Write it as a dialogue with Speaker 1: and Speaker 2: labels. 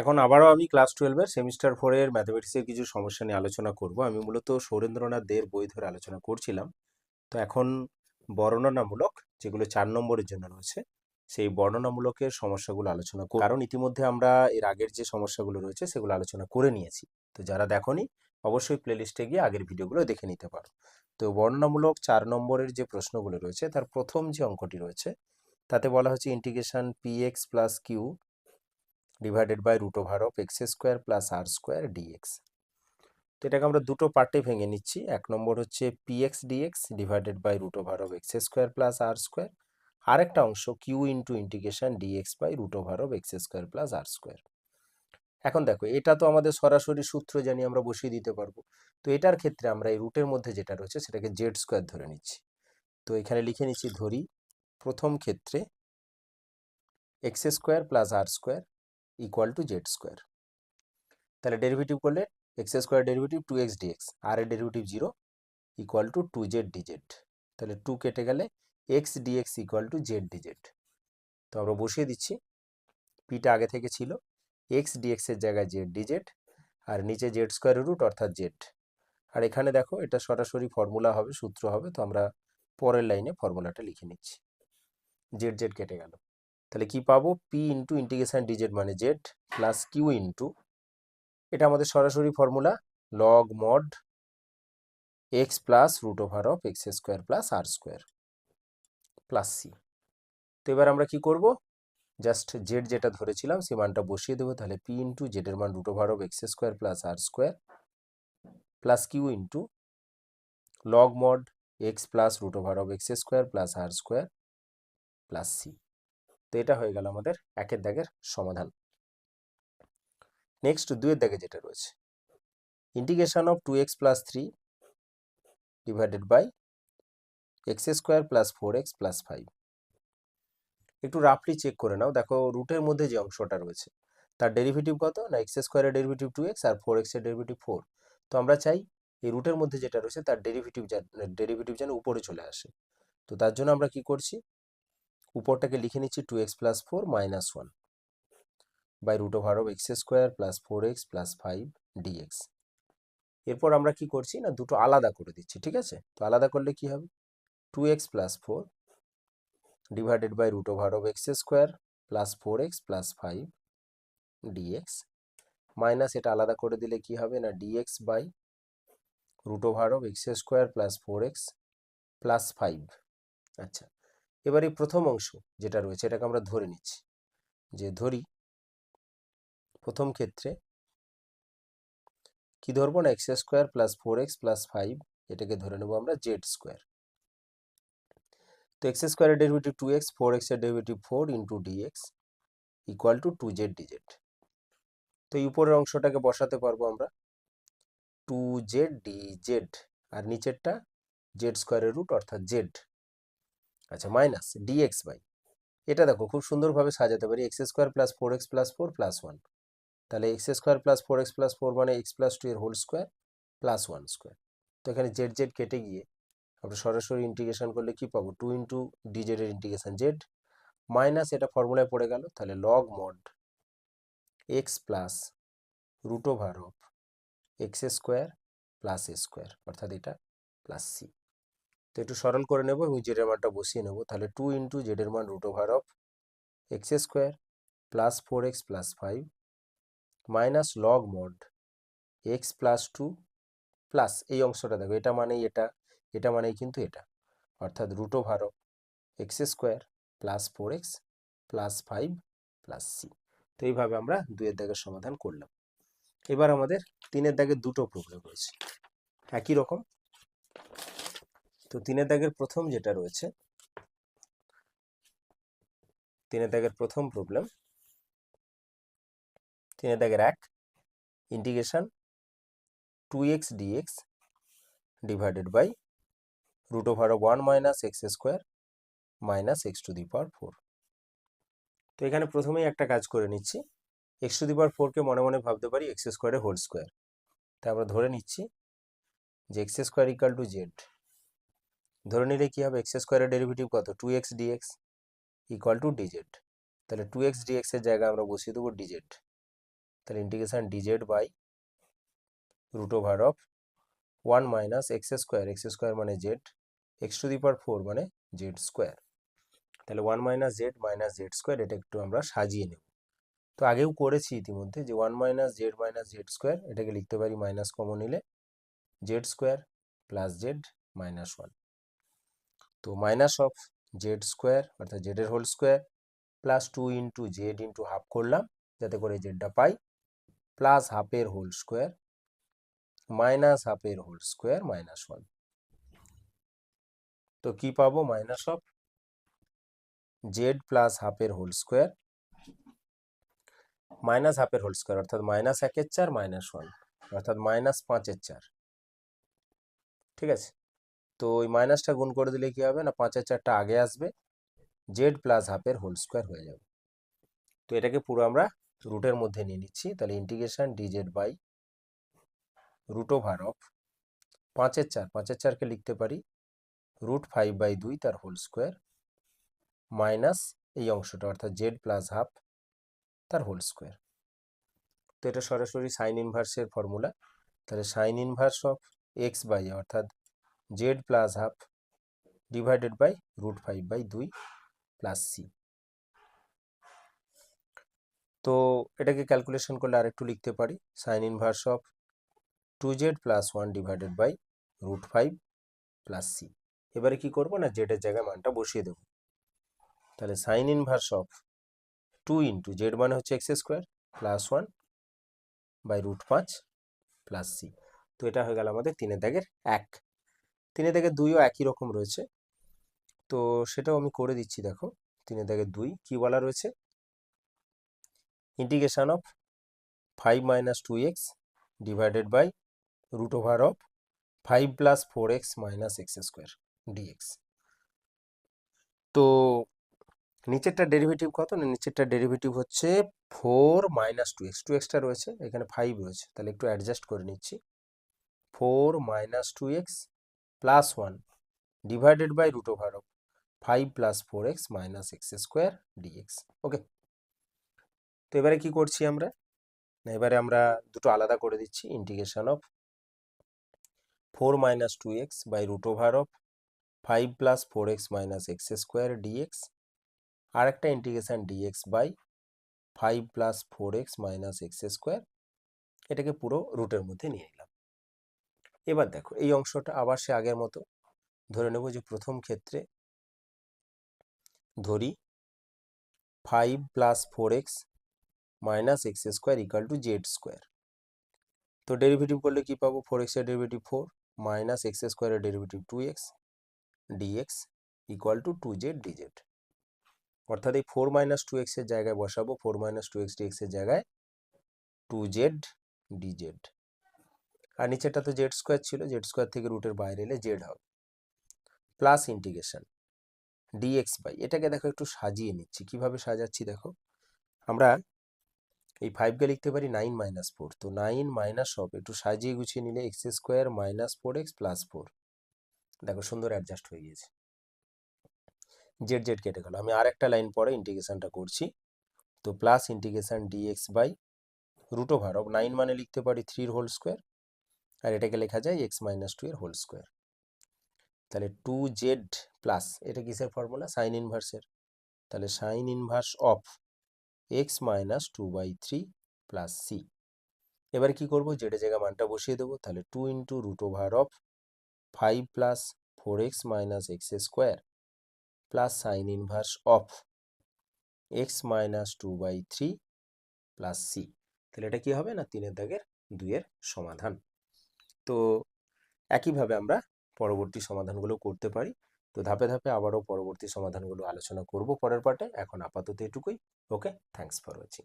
Speaker 1: এখন আবারও আমি ক্লাস টুয়েলভের সেমিস্টার ফোরের ম্যাথমেটিক্সের কিছু সমস্যা নিয়ে আলোচনা করব। আমি মূলত সৌরেন্দ্রনাথ দের বই ধরে আলোচনা করছিলাম। তো এখন বর্ণনামূলক, যেগুলো চার নম্বরের জন্য রয়েছে, সেই বর্ণনামূলকের সমস্যাগুলো আলোচনা করব কারণ ইতিমধ্যে আমরা এর আগের যে সমস্যাগুলো রয়েছে, সেগুলো আলোচনা করে নিয়েছি। তো যারা দেখনি, অবশ্যই প্লেলিস্টে গিয়ে আগের ভিডিওগুলো দেখে নিতে পারো। তো বর্ণনামূলক চার নম্বরের যে প্রশ্নগুলো রয়েছে, তার প্রথম যে অঙ্কটি রয়েছে, তাতে বলা হচ্ছে integration p x plus q divided by root over of x square plus r square dx তো এটাকে আমরা দুটো পার্টে ভেঙে নিচ্ছি। এক নম্বর হচ্ছে p x dx divided by root over of x square plus r square আরেকটা অংশ q into integration dx by root over of x square plus r square এখন দেখো, এটা তো আমাদের সরাসরি সূত্র জানি আমরা বসিয়ে দিতে পারব। তো এটার ক্ষেত্রে আমরা এই রুটের মধ্যে যেটা রয়েছে সেটাকে জেড স্কোয়ার ধরে নিচ্ছি। তো এখানে লিখে নিচ্ছি ধরি, প্রথম ক্ষেত্রে x square plus r square equal to z square তাহলে ডেরিভেটিভ করলে x square derivative two x dx আর এর derivative zero equal to two z dz তাহলে টু কেটে গেলে x dx equal to z dz তো আমরা বসিয়ে দিচ্ছি। পিটা আগে থেকে ছিল এক্স ডিএক্স এর জায়গায় জেড ডিজেড আর নিচে জেড স্কোয়ারের রুট অর্থাৎ জেড আর এখানে দেখো এটা সরাসরি ফর্মুলা হবে, সূত্র হবে, তো আমরা পরের লাইনে ফর্মুলাটা লিখে নিচ্ছি। জেড জেড কেটে গেল। তাহলে কি পাবো? P into integration D Z মানে জেড প্লাস কিউ ইন্টু এটা আমাদের সরাসরি formula log mod x plus root over of x square plus r square plus c তো এবার আমরা কি করব? জাস্ট জেড যেটা ধরেছিলাম সেই মানটা বসিয়ে দেবো, তাহলে পি ইন্টু জেডের মান root over of x square plus r square plus q into log mod x plus root over of x square plus r square plus c তো এটা হয়ে গেল আমাদের একের দাগের সমাধান। নেক্সট দুয়ের দাগে যেটা রয়েছে। Integration of two x plus three divided by x square plus four x plus five একটু রাফলি চেক করে নাও। দেখো রুটের মধ্যে যে অংশটা রয়েছে, তার ডেরিভেটিভ কত? না এক্স স্কোয়ারের ডেরিভেটিভ টু এক্স আর ফোর এক্সের ডেরিভেটিভ ফোর তো আমরা চাই এই রুটের মধ্যে যেটা রয়েছে, তার ডেরিভেটিভ ডেরিভেটিভ যেন উপরে চলে আসে। তো তার জন্য আমরা কি করছি? উপরটাকে লিখে নিচ্ছি two x plus four minus one by root over of x square plus four x plus five dx এরপর আমরা কি করছি না, দুটো আলাদা করে দিচ্ছি, ঠিক আছে? তো আলাদা করলে কি হবে? Two x plus four divided by root over of x square plus four x plus five dx minus এটা আলাদা করে দিলে কি হবে না dx by root over of x square plus four x plus five আচ্ছা এবার এই প্রথম অংশ যেটা রয়েছে, এটাকে আমরা ধরে নিচ্ছি। যে ধরি, প্রথম ক্ষেত্রে কি ধরবো না x square plus four x plus five এটাকে ধরে নেব আমরা জেড স্কোয়ার তো এক্স স্কোয়ারের ডেরিভেটিভ টু এক্স ফোর এক্সের derivative four into dx equal to two z dz তো এই উপরের অংশটাকে বসাতে পারব আমরা টু জেড ডি জেড আর নিচেরটা জেড স্কোয়ারের রুট অর্থাৎ জেড আচ্ছা মাইনাস ডিএক্স বাই এটা দেখো খুব সুন্দরভাবে সাজাতে পারি x square plus four x plus four plus one তাহলে x square plus four x plus four মানে এক্স প্লাস টু এর whole square plus one square তো এখানে জেড জেড কেটে গিয়ে আমরা সরাসরি ইন্টিগ্রেশন করলে কি পাবো? টু ইন্টু ডিজেড এর ইন্টিগ্রেশন জেড মাইনাস এটা ফর্মুলায় পড়ে গেল, তাহলে log mod x plus root over of x square plus a square অর্থাৎ এটা প্লাস সি তো একটু সরল করে নেব এবং জেডের মানটা বসিয়ে নেব। তাহলে টু ইন্টু জেডের মান root over of x square plus four x plus five minus log mod x plus two plus এই অংশটা দেখো, এটা মানেই এটা এটা মানেই কিন্তু এটা। অর্থাৎ root over of x square plus four x plus five plus c তো এইভাবে আমরা দুইয়ের দাগের সমাধান করলাম। এবার আমাদের তিনের দাগে দুটো প্রবলেম রয়েছে। একই রকম। তো তিনের দাগের প্রথম যেটা রয়েছে তিনের দাগের প্রথম প্রবলেম তিনের দাগের এক integration two x dx divided by root over one minus x square minus x to the power four তো এখানে প্রথমেই একটা কাজ করে নিচ্ছি এক্স টু দি পাওয়ার ফোরকে মনে মনে ভাবতে পারি এক্স স্কোয়ারের হোল স্কোয়ার তাই আমরা ধরে নিচ্ছি যে X square equal to Z ধরে নিলে কী হবে? এক্স স্কোয়ারের ডেরিভেটিভ কত? Two X D X equal to D Z তাহলে টু এক্স ডিএক্স এর জায়গায় আমরা বসিয়ে দেবো ডিজেড তাহলে integration dz by root over of one minus x square x square মানে z x to the power four মানে জেড স্কোয়ার তাহলে one minus z minus z square এটা একটু আমরা সাজিয়ে নেব। তো আগেও করেছি ইতিমধ্যে যে one minus z minus z square এটাকে লিখতে পারি মাইনাস কমন নিলে z square plus z minus one তো মাইনাস অফ জেড স্কোয়ার অর্থাৎ জেডের whole square plus two into z into half করলাম, যাতে করে জেডটা পাই প্লাস হাফের হোল স্কোয়ার মাইনাস হাফের হোল স্কোয়ার মাইনাস ওয়ান তো কি পাবো? মাইনাস অফ জেড প্লাস হাফের হোল স্কোয়ার মাইনাস হাফের হোল স্কোয়ার অর্থাৎ মাইনাস একের চার মাইনাস ওয়ান অর্থাৎ মাইনাস পাঁচের চার। ঠিক আছে? তো ওই মাইনাসটা গুণ করে দিলে কি হবে? না, পাঁচের চারটা আগে আসবে জেড প্লাস হাফের হোল স্কোয়ার হয়ে যাবে। তো এটাকে পুরো আমরা রুটের মধ্যে নিয়ে নিচ্ছি। তাহলে integration dz by root over of পাঁচের চার, পাঁচের চারকে লিখতে পারি রুট ফাইভ বাই দুই তার হোল স্কোয়ার মাইনাস এই অংশটা, অর্থাৎ জেড প্লাস হাফ তার হোল স্কোয়ার তো এটা সরাসরি সাইন ইনভার্সের ফর্মুলা তাহলে sine inverse of x by অর্থাৎ z plus half divided by root five by দুই প্লাস সি। তো এটাকে ক্যালকুলেশন করলে আরেকটু লিখতে পারি। Sine inverse of two z plus one divided by root five plus c. এবারে কি করব না জেডের জায়গায় মানটা বসিয়ে দেবো। তাহলে sine inverse of two into z মানে হচ্ছে x square plus one by root পাঁচ প্লাস সি। তো এটা হয়ে গেল আমাদের তিনের দাগের এক। তিনের দাগের দুইও একই রকম রয়েছে। তো সেটাও আমি করে দিচ্ছি, দেখো। তিনে দাগের দুই, কি বলা রয়েছে? Integration of five minus two X divided by root over of five plus four X minus X square D X তো নিচেরটা ডেরিভেটিভ কত? না, নিচেরটা ডেরিভেটিভ হচ্ছে four minus two X two extra রয়েছে, এখানে ফাইভ রয়েছে। তাহলে একটু অ্যাডজাস্ট করে নিচ্ছি। Four minus two x plus one divided by root over of five plus four x minus x square dx okay তো এবারে কি করছি আমরা? না, এবারে আমরা দুটো আলাদা করে দিচ্ছি integration of four minus two x by root over of five plus four x minus x square dx আর একটা integration dx by five plus four x minus x square এটাকে পুরো রুটের মধ্যে নিয়ে এবার দেখো, এই অংশটা আবার সে আগের মতো ধরে নেব যে প্রথম ক্ষেত্রে ধরি five plus four x minus x square equal to z square তো ডেরিভেটিভ করলে কি পাবো? ফোর এক্সের ডেরিভেটিভ ফোর মাইনাস এক্স স্কোয়ারের derivative two x dx equal to two z dz অর্থাৎ এই ফোর মাইনাস টু এক্সের জায়গায় বসাবো ফোর মাইনাস টু এক্স ডিএক্সের জায়গায় টু জেড ডিজেড আর নিচেটা তো জেড স্কোয়ার ছিল জেড স্কোয়ার থেকে রুটের বাইরে এলে জেড হবে। প্লাস ইন্টিগ্রেশন ডিএক্স বাই এটাকে দেখো একটু সাজিয়ে নিচ্ছি। কীভাবে সাজাচ্ছি দেখো? আমরা এই ফাইভকে লিখতে পারি নাইন মাইনাস ফোর তো নাইন মাইনাস অফ একটু সাজিয়ে গুছিয়ে নিলে x square minus four x plus four দেখো সুন্দর অ্যাডজাস্ট হয়ে গিয়েছে। জেড জেড কেটে গেল। আমি আর একটা লাইন পরে ইন্টিগ্রেশনটা করছি। তো plus integration dx by root over of nine মানে লিখতে পারি থ্রির হোল স্কোয়ার আর এটাকে লেখা যায় এক্স মাইনাস টু এর হোল স্কোয়ার তাহলে টু জেড প্লাস এটা কিসের ফর্মুলা সাইন ইনভার্সের তাহলে sine inverse of x minus two by three plus c এবার কি করব? জেডের জায়গা মানটা বসিয়ে দেবো। তাহলে two into root over of five plus four x minus x square plus sine inverse of x minus two by three plus c তাহলে এটা কি হবে? না, তিনের দাগের দুইয়ের সমাধান। তো একইভাবে আমরা পরবর্তী সমাধানগুলো করতে পারি। তো ধাপে ধাপে আবারও পরবর্তী সমাধানগুলো আলোচনা করব পরের পার্টে এখন আপাতত এটুকুই। Okay thanks for watching